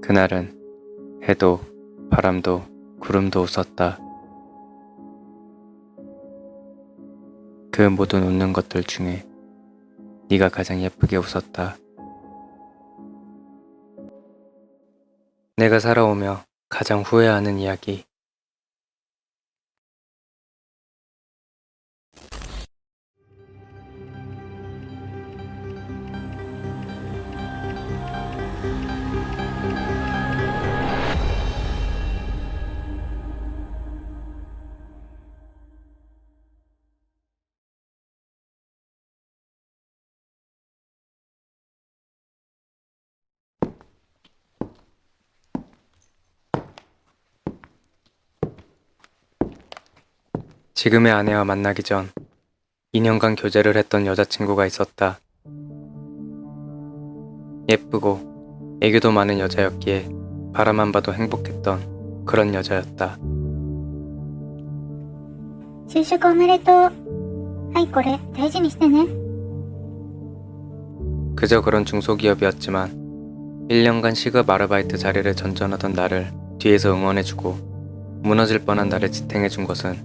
그날은 해도 바람도 구름도 웃었다. 그 모든 웃는 것들 중에 네가 가장 예쁘게 웃었다. 내가 살아오며 가장 후회하는 이야기. 지금의 아내와 만나기 전 2년간 교제를 했던 여자친구가 있었다. 예쁘고 애교도 많은 여자였기에 바라만 봐도 행복했던 그런 여자였다. 就職おめでとう。はい、これ、大事にしてね。 그저 그런 중소기업이었지만 1년간 시급 아르바이트 자리를 전전하던 나를 뒤에서 응원해주고 무너질 뻔한 나를 지탱해준 것은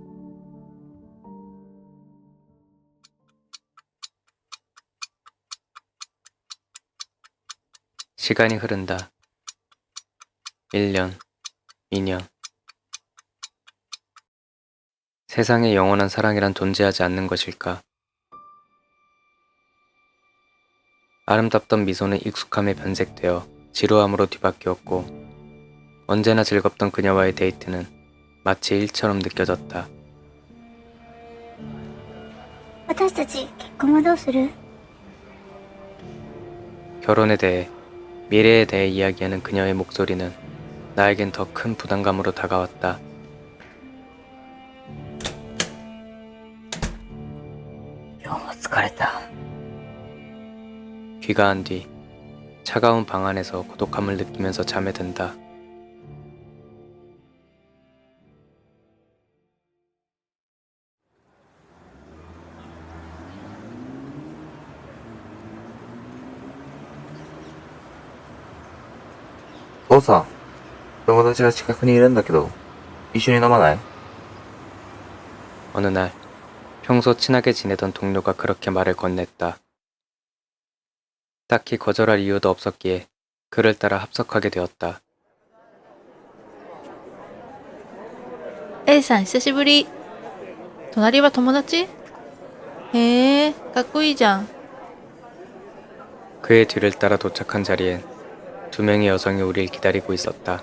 시간이 흐른다. 1년, 2년. 세상에 영원한 사랑이란 존재하지 않는 것일까? 아름답던 미소는 익숙함에 변색되어 지루함으로 뒤바뀌었고 언제나 즐겁던 그녀와의 데이트는 마치 일처럼 느껴졌다. 私たち、結婚はどうする 결혼에 대해 미래에 대해 이야기하는 그녀의 목소리는 나에겐 더 큰 부담감으로 다가왔다. 今日も疲れた。 귀가한 뒤 차가운 방 안에서 고독함을 느끼면서 잠에 든다. 友達が近くにいるんだけど、一緒に飲まない 어느 날 평소 친하게 지내던 동료가 그렇게 말을 건넸다. 딱히 거절할 이유도 없었기에 그를 따라 합석하게 되었다. A さん久しぶり隣は友達へえかっこいいじゃん 그의 뒤를 따라 도착한 자리엔 두 명의 여성이 우리를 기다리고 있었다.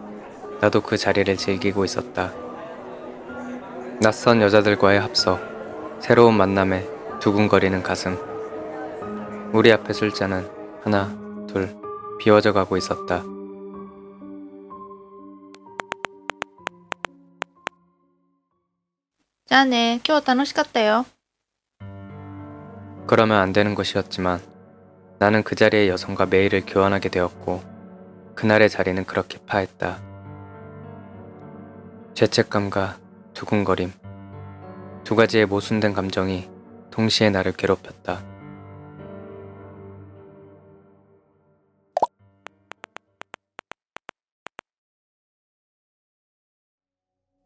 나도 그 자리를 즐기고 있었다. 낯선 여자들과의 합서, 새로운 만남에 두근거리는 가슴. 우리 앞에 술잔은 하나, 둘, 비워져 가고 있었다. 짠해, 겨우 단호시갔대요. 그러면 안 되는 것이었지만 나는 그 자리의 여성과 메일을 교환하게 되었고 그날의 자리는 그렇게 파했다. 죄책감과 두근거림 두 가지의 모순된 감정이 동시에 나를 괴롭혔다.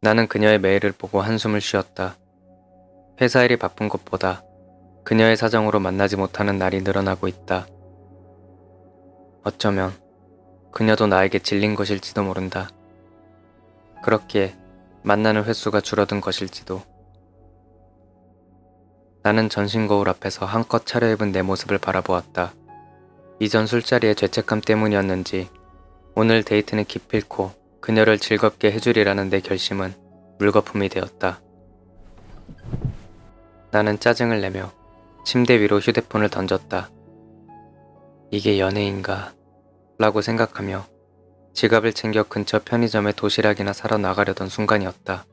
나는 그녀의 메일을 보고 한숨을 쉬었다. 회사 일이 바쁜 것보다 그녀의 사정으로 만나지 못하는 날이 늘어나고 있다. 어쩌면 그녀도 나에게 질린 것일지도 모른다. 그렇기에 만나는 횟수가 줄어든 것일지도. 나는 전신 거울 앞에서 한껏 차려입은 내 모습을 바라보았다. 이전 술자리의 죄책감 때문이었는지 오늘 데이트는 기필코 그녀를 즐겁게 해주리라는 내 결심은 물거품이 되었다. 나는 짜증을 내며 침대 위로 휴대폰을 던졌다. 이게 연애인가? 라고 생각하며 지갑을 챙겨 근처 편의점에 도시락이나 사러 나가려던 순간이었다.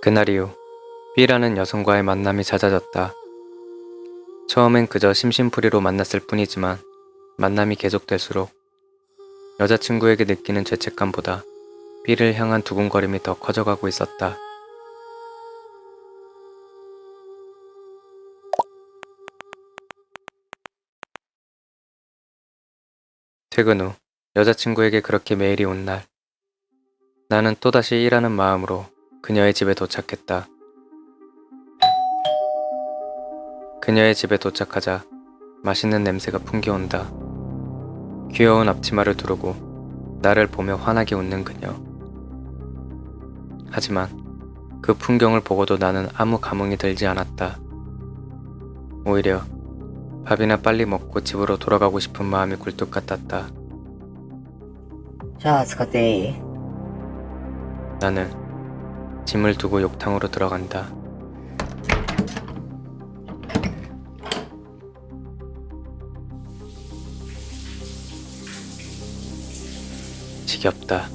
그날 이후 B라는 여성과의 만남이 잦아졌다. 처음엔 그저 심심풀이로 만났을 뿐이지만 만남이 계속될수록 여자친구에게 느끼는 죄책감보다 B를 향한 두근거림이 더 커져가고 있었다. 퇴근 후 여자친구에게 그렇게 메일이 온 날, 나는 또다시 일하는 마음으로 그녀의 집에 도착했다. 그녀의 집에 도착하자 맛있는 냄새가 풍겨온다. 귀여운 앞치마를 두르고 나를 보며 환하게 웃는 그녀. 하지만 그 풍경을 보고도 나는 아무 감흥이 들지 않았다. 오히려 밥이나 빨리 먹고 집으로 돌아가고 싶은 마음이 굴뚝 같았다. 자, 스카데이. 나는 짐을 두고 욕탕으로 들어간다. 지겹다.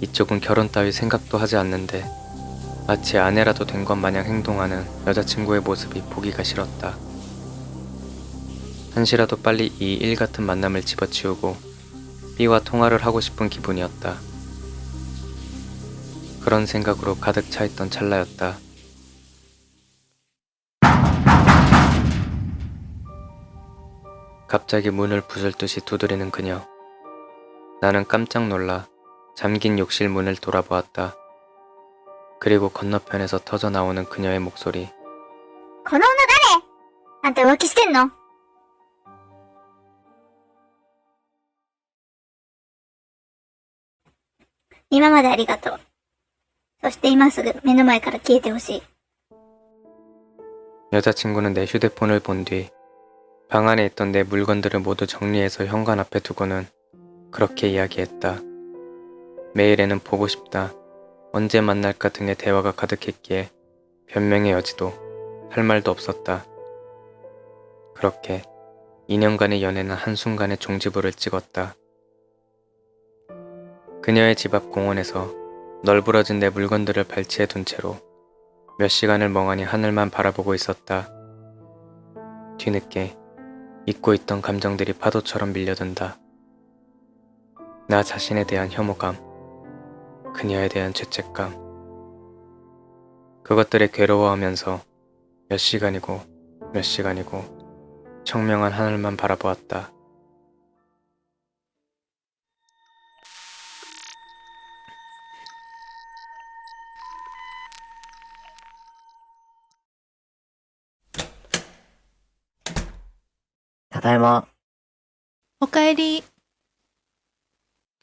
이쪽은 결혼 따위 생각도 하지 않는데 마치 아내라도 된 것 마냥 행동하는 여자친구의 모습이 보기가 싫었다. 한시라도 빨리 이 일 같은 만남을 집어치우고 B와 통화를 하고 싶은 기분이었다. 그런 생각으로 가득 차 있던 찰나였다. 갑자기 문을 부술 듯이 두드리는 그녀. 나는 깜짝 놀라 잠긴 욕실 문을 돌아보았다. 그리고 건너편에서 터져 나오는 그녀의 목소리. この女誰あんた浮気してんの 今までありがとう。そして今すぐ目の前から消えてほしい。 여자친구는 내 휴대폰을 본 뒤 방 안에 있던 내 물건들을 모두 정리해서 현관 앞에 두고는 그렇게 이야기했다. 메일에는 보고 싶다. 언제 만날까 등의 대화가 가득했기에 변명의 여지도 할 말도 없었다. 그렇게 2년간의 연애는 한순간에 종지부를 찍었다. 그녀의 집 앞 공원에서 널브러진 내 물건들을 발치해 둔 채로 몇 시간을 멍하니 하늘만 바라보고 있었다. 뒤늦게 잊고 있던 감정들이 파도처럼 밀려든다. 나 자신에 대한 혐오감, 그녀에 대한 죄책감. 그것들에 괴로워하면서 몇 시간이고 몇 시간이고 청명한 하늘만 바라보았다. "ただいま。おかえり。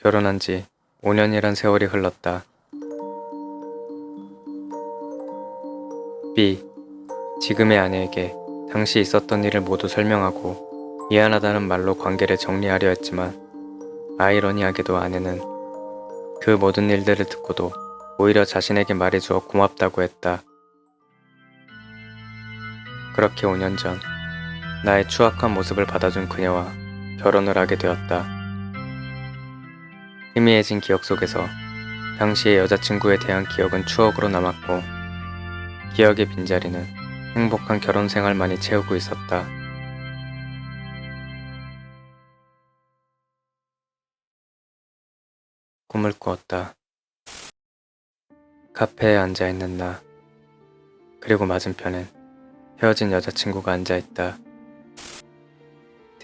결혼한 지 5년이란 세월이 흘렀다. B. 지금의 아내에게 당시 있었던 일을 모두 설명하고 미안하다는 말로 관계를 정리하려 했지만 아이러니하게도 아내는 그 모든 일들을 듣고도 오히려 자신에게 말해주어 고맙다고 했다. 그렇게 5년 전 나의 추악한 모습을 받아준 그녀와 결혼을 하게 되었다. 희미해진 기억 속에서 당시의 여자친구에 대한 기억은 추억으로 남았고 기억의 빈자리는 행복한 결혼 생활만이 채우고 있었다. 꿈을 꾸었다. 카페에 앉아 있는 나. 그리고 맞은편엔 헤어진 여자친구가 앉아 있다.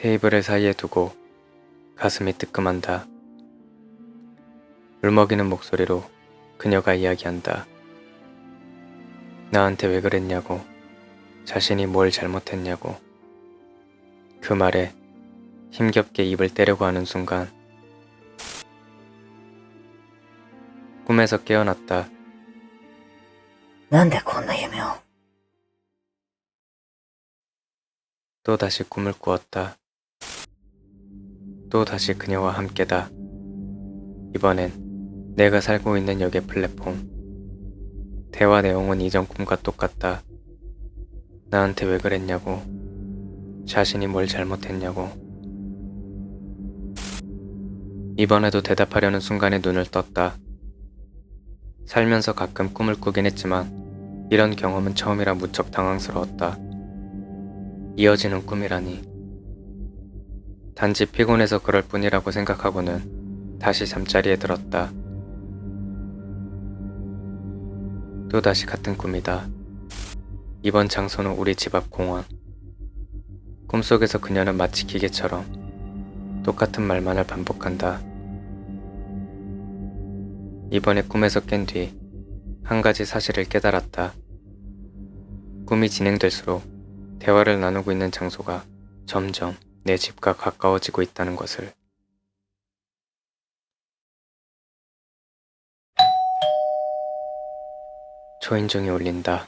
테이블을 사이에 두고 가슴이 뜨끔한다. 울먹이는 목소리로 그녀가 이야기한다. 나한테 왜 그랬냐고. 자신이 뭘 잘못했냐고. 그 말에 힘겹게 입을 떼려고 하는 순간 꿈에서 깨어났다. なんでこんな夢を 또다시 꿈을 꾸었다. 또 다시 그녀와 함께다. 이번엔 내가 살고 있는 역의 플랫폼. 대화 내용은 이전 꿈과 똑같다. 나한테 왜 그랬냐고. 자신이 뭘 잘못했냐고. 이번에도 대답하려는 순간에 눈을 떴다. 살면서 가끔 꿈을 꾸긴 했지만 이런 경험은 처음이라 무척 당황스러웠다. 이어지는 꿈이라니. 단지 피곤해서 그럴 뿐이라고 생각하고는 다시 잠자리에 들었다. 또다시 같은 꿈이다. 이번 장소는 우리 집 앞 공원. 꿈속에서 그녀는 마치 기계처럼 똑같은 말만을 반복한다. 이번에 꿈에서 깬 뒤 한 가지 사실을 깨달았다. 꿈이 진행될수록 대화를 나누고 있는 장소가 점점 내 집과 가까워지고 있다는 것을. 초인종이 울린다.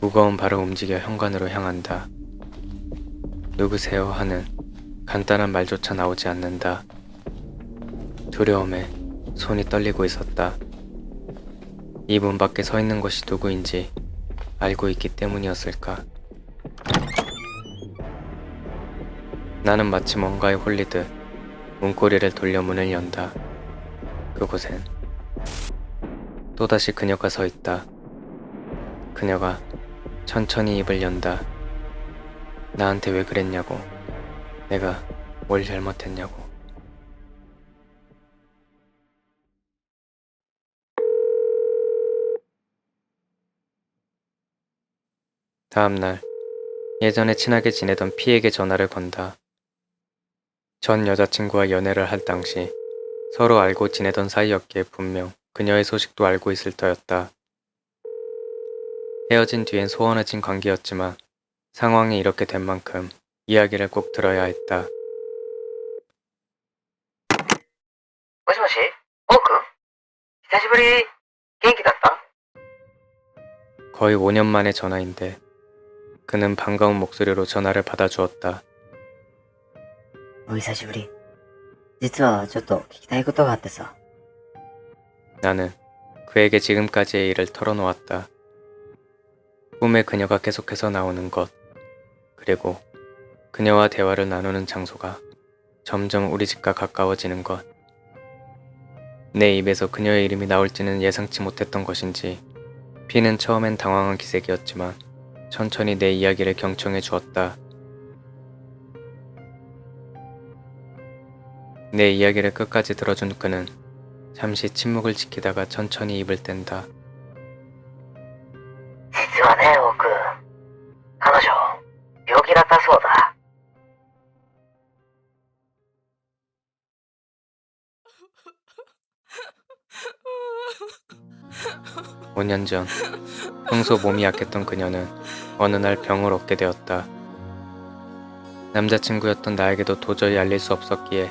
무거운 발을 움직여 현관으로 향한다. 누구세요? 하는 간단한 말조차 나오지 않는다. 두려움에 손이 떨리고 있었다. 이 문 밖에 서 있는 것이 누구인지 알고 있기 때문이었을까? 나는 마치 뭔가에 홀리듯 문고리를 돌려 문을 연다. 그곳엔 또다시 그녀가 서 있다. 그녀가 천천히 입을 연다. 나한테 왜 그랬냐고. 내가 뭘 잘못했냐고. 다음 날 예전에 친하게 지내던 피에게 전화를 건다. 전 여자친구와 연애를 할 당시 서로 알고 지내던 사이였기에 분명 그녀의 소식도 알고 있을 터였다. 헤어진 뒤엔 소원해진 관계였지만 상황이 이렇게 된 만큼 이야기를 꼭 들어야 했다. もしもしオーくん久しぶり元気だった 거의 5년 만의 전화인데 그는 반가운 목소리로 전화를 받아주었다. お久しぶり。実はちょっと聞きたいことがあってさ。 나는 그에게 지금까지의 일을 털어놓았다. 꿈에 그녀가 계속해서 나오는 것, 그리고 그녀와 대화를 나누는 장소가 점점 우리 집과 가까워지는 것. 내 입에서 그녀의 이름이 나올지는 예상치 못했던 것인지, 피는 처음엔 당황한 기색이었지만 천천히 내 이야기를 경청해 주었다. 내 이야기를 끝까지 들어준 그는 잠시 침묵을 지키다가 천천히 입을 뗀다. 지원해요, 그. 하나죠. 여기라 따서다. 오 년 전, 평소 몸이 약했던 그녀는 어느 날 병을 얻게 되었다. 남자친구였던 나에게도 도저히 알릴 수 없었기에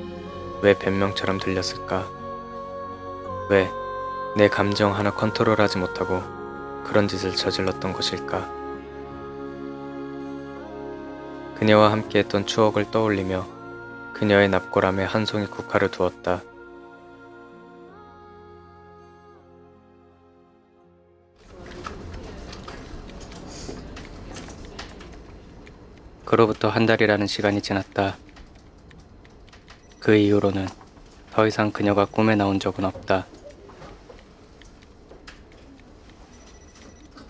왜 변명처럼 들렸을까? 왜 내 감정 하나 컨트롤하지 못하고 그런 짓을 저질렀던 것일까? 그녀와 함께했던 추억을 떠올리며 그녀의 납골함에 한 송이 국화를 두었다. 그로부터 한 달이라는 시간이 지났다. 그 이후로는 더 이상 그녀가 꿈에 나온 적은 없다.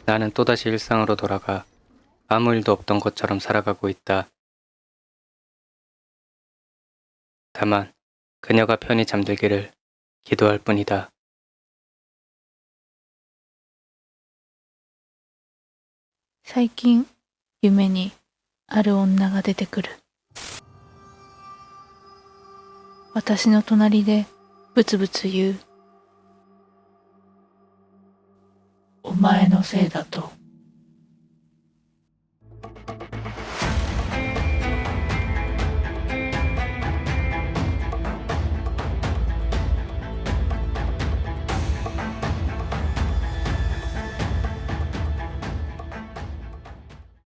나는 또다시 일상으로 돌아가 아무 일도 없던 것처럼 살아가고 있다. 다만 그녀가 편히 잠들기를 기도할 뿐이다. 最近夢にある女が出てくる 私の隣でブツブツ言う。お前のせいだと。